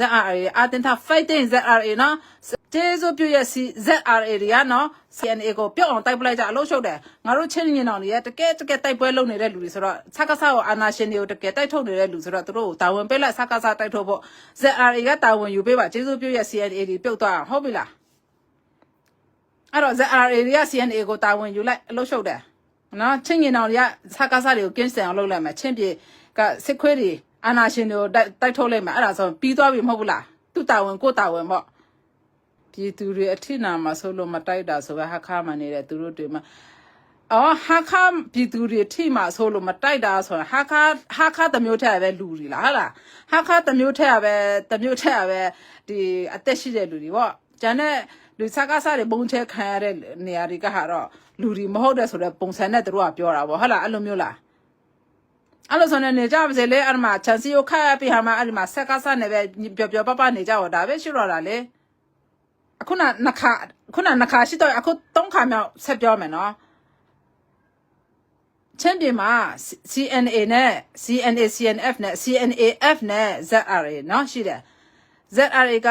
ZRA အာတင်တာ fighting ZRA နော်ကျေးဇူးပြုရဲ့ ZRA တွေကနော် CNA ကိုပြုတ်အောင်တိုက်ပလိုက်ကြအလို့ရှုပ်တယ်ငါတို့ချင်းညင်အောင်တွေကတကယ်တကယ်တိုက်ပွဲလုပ်နေတဲ့လူတွေဆိုတော့စကားစားကိုအာနာရှင်တွေကိုတကယ်တိုက်ထုတ်နေတဲ့လူဆိုတော့သူတို့ကိုတာဝန်ပေးလိုက်စကားစားတိုက်ထုတ်ဖို့ ZRA ကတာဝန်ယူပေးပါကျေးဇူးပြုရဲ့ CNA တွေပြုတ်သွားအောင်ဟုတ်ပြီလားအဲ့တော့ ZRA တွေက CNA ကိုတာဝန်ယူလိုက်အလို့ရှုပ်တယ်နော်ချင်းညင်အောင်တွေကစကားစားတွေကိုကင်းစင်အောင်လုပ်လိုက်မယ်ချင်းပြေကစစ်ခွေးတွေ အာနာရှင်တွေကိုတိုက်တိုက်ထုတ်လိုက်မယ်အဲ့ဒါဆိုပြီးသွားပြီမဟုတ်ဘူးလားသူတာဝန်ကိုတာဝန်ပေါ့ပြည်သူတွေအထိနာမှာဆိုလို့မတိုက်တာဆိုပဲဟာခါမှနေတဲ့သူတို့တွေမှာအော်ဟာခါပြည်သူတွေထိမှာဆိုလို့မတိုက်တာဆိုရင်ဟာခါဟာခါတမျိုးထက်ပဲလူတွေလားဟာလားဟာခါတမျိုးထက်ပဲတမျိုးထက်ပဲဒီအသက်ရှိတဲ့လူတွေပေါ့ကျန်တဲ့လူစကားစားတွေဘုံချဲခံရတဲ့နေရာတွေကဟာတော့လူတွေမဟုတ်တဲ့ဆိုတော့ပုံစံနဲ့သူတို့ကပြောတာပေါ့ဟုတ်လားအဲ့လိုမျိုးလား အဲ့လိုဆိုနေနေကြပါစေလေအဲ့မှာချန်စီကိုခတ်ပြီးဟာမှာအဲ့ဒီမှာဆက်ကားစားနေပဲပျော်ပျော်ပပနေကြတော့ဒါပဲရှိတော့တာလေအခုနနှစ်ခါခုနနှစ်ခါရှိတော့အခုသုံးခါမြောက်ဆက်ပြောမယ်နော်ချင်းပြည်မှာ CNA နဲ့ CNA CNF နဲ့ CNAF နဲ့ ZRA เนาะရှိတယ် ZRA က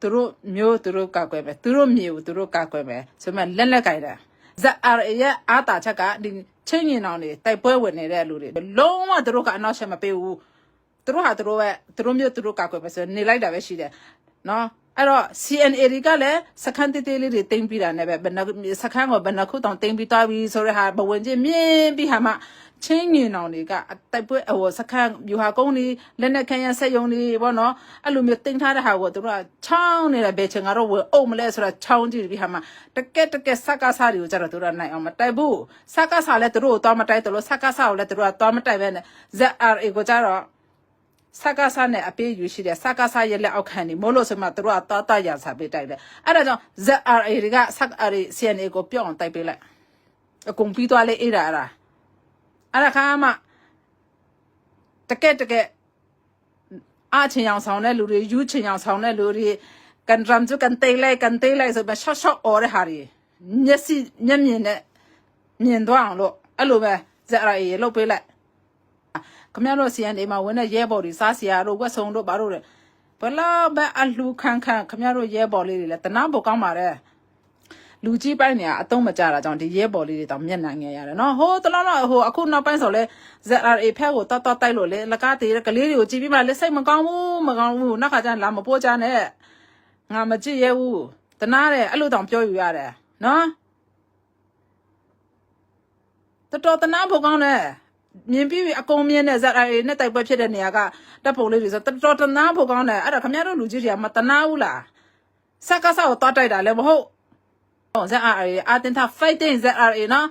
သူတို့မျိုးသူတို့ကောက်ွယ်မယ်သူတို့မျိုးသူတို့ကောက်ွယ်မယ်ဆိုမှလက်လက်ကြိုက်တယ် ZRA ရဲ့အာတာချက်ကဒီ ချင်းရင်အောင်နေတိုက်ပွဲဝင်နေတဲ့လူတွေလုံးဝသူတို့ကအနောက်ချက်မပေးဘူးသူတို့ဟာသူတို့ရဲ့သူတို့မျိုးသူတို့ကောက်ွယ်မယ်ဆိုနေလိုက်တာပဲရှိတယ်နော် အဲ့တော့ CNA တွေကလည်းစခန်းတေးသေးလေးတွေတင်ပြီးတာနဲ့ပဲဘယ်နှစခန်းကဘယ်နှခုတောင်တင်ပြီးသွားပြီဆိုတဲ့ဟာဘဝင်ချင်းမြင်းပြီးဟာမှချင်းညင်အောင်တွေကအတိုက်ပွဲဟိုစခန်းယူဟာကုန်းတွေလက်နက်ခဲယမ်းဆက်ယုံတွေပေါ့နော်အဲ့လိုမျိုးတင်ထားတဲ့ဟာကိုသူတို့ကချောင်းနေတာဘယ်ချင်ကတော့ဝင်အုပ်မလဲဆိုတော့ချောင်းကြည့်ပြီးဟာမှတကက်တကက်စကားစားတွေကိုကြတော့သူတို့ကနိုင်အောင်မတိုက်ဘူးစကားစားလည်းသူတို့ကိုသွားမတိုက်တယ်လို့စကားစားကိုလည်းသူတို့ကသွားမတိုက်ပဲနဲ့ ZRA ကိုကြတော့ စကားစားနဲ့အပေးယူရှိတယ်စကားစားရဲ့လက်အောက်ခံနေမို့လို့ဆိုမှသူတို့ကတာတာရစာပေးတိုက်တယ်အဲ့ဒါကြောင့် ZRA တွေကစကား CNA ကိုပြောင်းအောင်တိုက်ပေးလိုက်အကုန်ပြီးသွားလေအေးတာအဲ့ဒါအဲ့ဒါခါမှတကက်တကက်အချင်းအောင်ဆောင်တဲ့လူတွေယူချင်းအောင်ဆောင်တဲ့လူတွေကန်ရမ်ကျကန်တေးလိုက်ကန်တေးလိုက်ဆိုမှရှော့ရှော့အော်တဲ့ဟာတွေမျက်စိမျက်မြင်နဲ့မြင်သွားအောင်လို့အဲ့လိုပဲ ZRA ရေလုတ်ပေးလိုက် ခမရတို့ CNA မှာဝင်တဲ့ရဲဘော်တွေစားစရာတို့ဝက်စုံတို့ဘာတို့လဲဘလောက်ပဲအလှခန်းခန်းခမရတို့ရဲဘော်လေးတွေလည်းတနာဖို့ကောင်းပါတယ်လူကြီးပိုင်းနေရအတုံးမကြတာကြောင့်ဒီရဲဘော်လေးတွေတောင်မျက်နှာငယ်ရတယ်နော်ဟိုတလောတော့ဟိုအခုနောက်ပိုင်းဆိုလဲ ZRA ဖက်ကိုတတ်တတ်တိုက်လို့လေလကားသေးတဲ့ကလေးတွေကိုကြည့်ပြီးမှလက်စိတ်မကောင်းဘူးမကောင်းဘူးနောက်ခါကျရင်လာမပိုးကြနဲ့ငါမကြည့်ရဘူးတနာတယ်အဲ့လိုတောင်ပြောယူရတယ်နော်တော်တော်တနာဖို့ကောင်းတယ် မြင်ပြီးပြီအကုန်မြင်တဲ့ ZRA နဲ့တိုက်ပွဲဖြစ်တဲ့နေရာကတပ်ပုံလေးတွေဆိုတော်တော်တနာဖို့ကောင်းတယ်အဲ့ဒါခင်ဗျားတို့လူကြီးတွေကမတနာဘူးလားစက်ကစားကိုတွားတိုက်တာလည်းမဟုတ် ZRA အာတင်တာ fighting ZRA နော်